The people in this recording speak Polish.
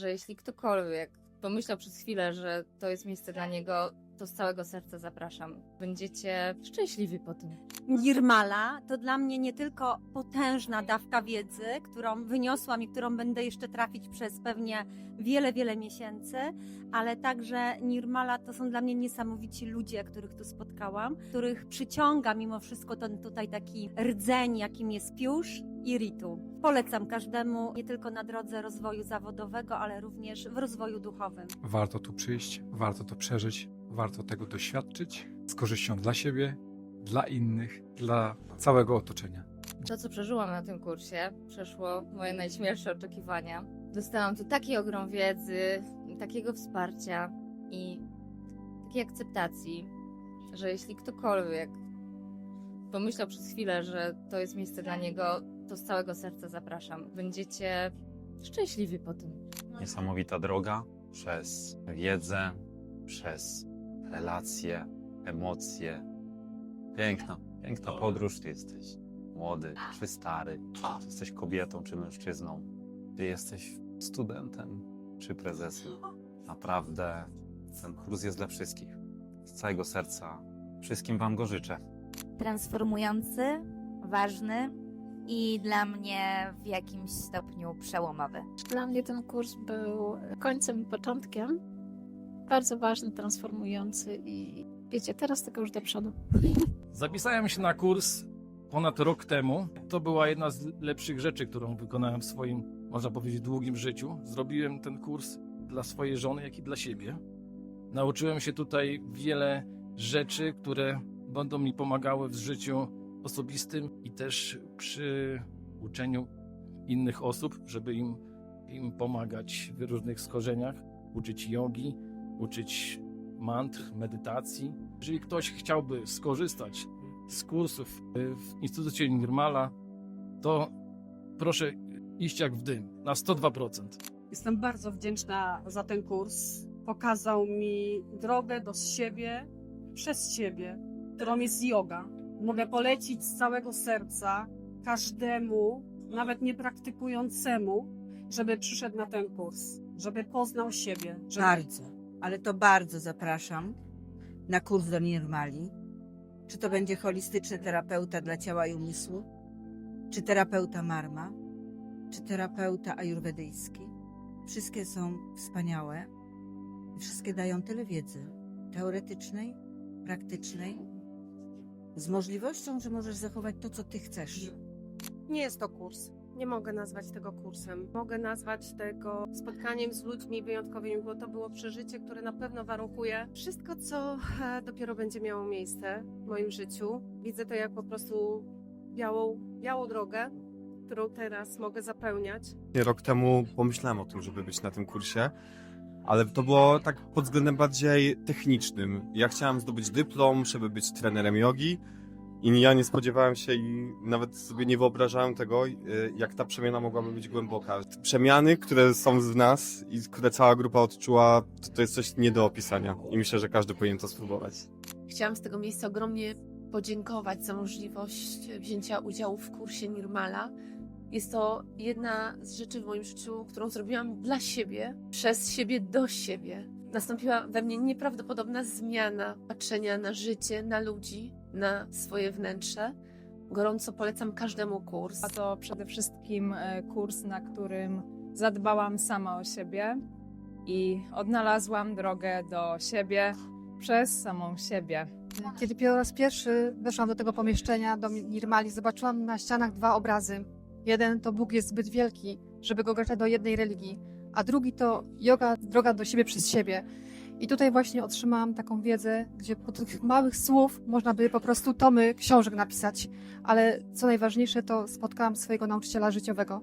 że jeśli ktokolwiek pomyślał przez chwilę, że to jest miejsce dla niego, to z całego serca zapraszam. Będziecie szczęśliwi po tym. Nirmala to dla mnie nie tylko potężna dawka wiedzy, którą wyniosłam i którą będę jeszcze trafić przez pewnie wiele, wiele miesięcy, ale także Nirmala to są dla mnie niesamowici ludzie, których tu spotkałam, których przyciąga mimo wszystko ten tutaj taki rdzeń, jakim jest Piusz i Ritu. Polecam każdemu nie tylko na drodze rozwoju zawodowego, ale również w rozwoju duchowym. Warto tu przyjść, warto to przeżyć, warto tego doświadczyć z korzyścią dla siebie, dla innych, dla całego otoczenia. To, co przeżyłam na tym kursie, przeszło moje najśmielsze oczekiwania. Dostałam tu taki ogrom wiedzy, takiego wsparcia i takiej akceptacji, że jeśli ktokolwiek pomyślał przez chwilę, że to jest miejsce dla niego, to z całego serca zapraszam. Będziecie szczęśliwi po tym. Niesamowita droga przez wiedzę, przez relacje, emocje. Piękna, piękna podróż. Ty jesteś młody, czy stary, czy jesteś kobietą, czy mężczyzną. Ty jesteś studentem, czy prezesem. Naprawdę ten kurs jest dla wszystkich. Z całego serca wszystkim Wam go życzę. transformujący, ważny i dla mnie w jakimś stopniu przełomowy. Dla mnie ten kurs był końcem i początkiem. Bardzo ważny, transformujący i wiecie, teraz tylko już do przodu. Zapisałem się na kurs ponad rok temu. To była jedna z lepszych rzeczy, którą wykonałem w swoim, można powiedzieć, długim życiu. Zrobiłem ten kurs dla swojej żony, jak i dla siebie. Nauczyłem się tutaj wiele rzeczy, które będą mi pomagały w życiu osobistym i też przy uczeniu innych osób, żeby im, im pomagać w różnych skorzeniach, uczyć jogi, uczyć mantr, medytacji. Jeżeli ktoś chciałby skorzystać z kursów y, w Instytucie Nirmala, to proszę iść jak w dym, na 102%. Jestem bardzo wdzięczna za ten kurs. Pokazał mi drogę do siebie, przez siebie, którą jest yoga. Mogę polecić z całego serca każdemu, nawet niepraktykującemu, żeby przyszedł na ten kurs, żeby poznał siebie. Żeby... Bardzo, ale to bardzo zapraszam na kurs do Nirmali. Czy to będzie holistyczny terapeuta dla ciała i umysłu, czy terapeuta marma, czy terapeuta ajurwedyjski. Wszystkie są wspaniałe wszystkie dają tyle wiedzy teoretycznej, praktycznej, z możliwością, że możesz zachować to, co ty chcesz. Nie jest to kurs. Nie mogę nazwać tego kursem. Mogę nazwać tego spotkaniem z ludźmi wyjątkowymi, bo to było przeżycie, które na pewno warunkuje wszystko, co e, dopiero będzie miało miejsce w moim życiu. Widzę to jak po prostu białą, białą drogę, którą teraz mogę zapełniać. Rok temu pomyślałem o tym, żeby być na tym kursie, ale to było tak pod względem bardziej technicznym. Ja chciałem zdobyć dyplom, żeby być trenerem jogi i ja nie spodziewałem się i nawet sobie nie wyobrażałem tego, y, jak ta przemiana mogłaby być głęboka. Przemiany, które są w nas i które cała grupa odczuła, to, to jest coś nie do opisania i myślę, że każdy powinien to spróbować. Chciałam z tego miejsca ogromnie podziękować za możliwość wzięcia udziału w kursie Nirmala. Jest to jedna z rzeczy w moim życiu, którą zrobiłam dla siebie, przez siebie do siebie. Nastąpiła we mnie nieprawdopodobna zmiana patrzenia na życie, na ludzi, na swoje wnętrze. Gorąco polecam każdemu kurs. A to przede wszystkim e, kurs, na którym zadbałam sama o siebie i odnalazłam drogę do siebie przez samą siebie. Kiedy po raz pierwszy weszłam do tego pomieszczenia, do Nirmali, zobaczyłam na ścianach dwa obrazy. Jeden to Bóg jest zbyt wielki, żeby go ograniczać do jednej religii, a drugi to yoga, droga do siebie przez siebie. I tutaj właśnie otrzymałam taką wiedzę, gdzie po tych małych słów można by po prostu tomy książek napisać. Ale co najważniejsze, to spotkałam swojego nauczyciela życiowego.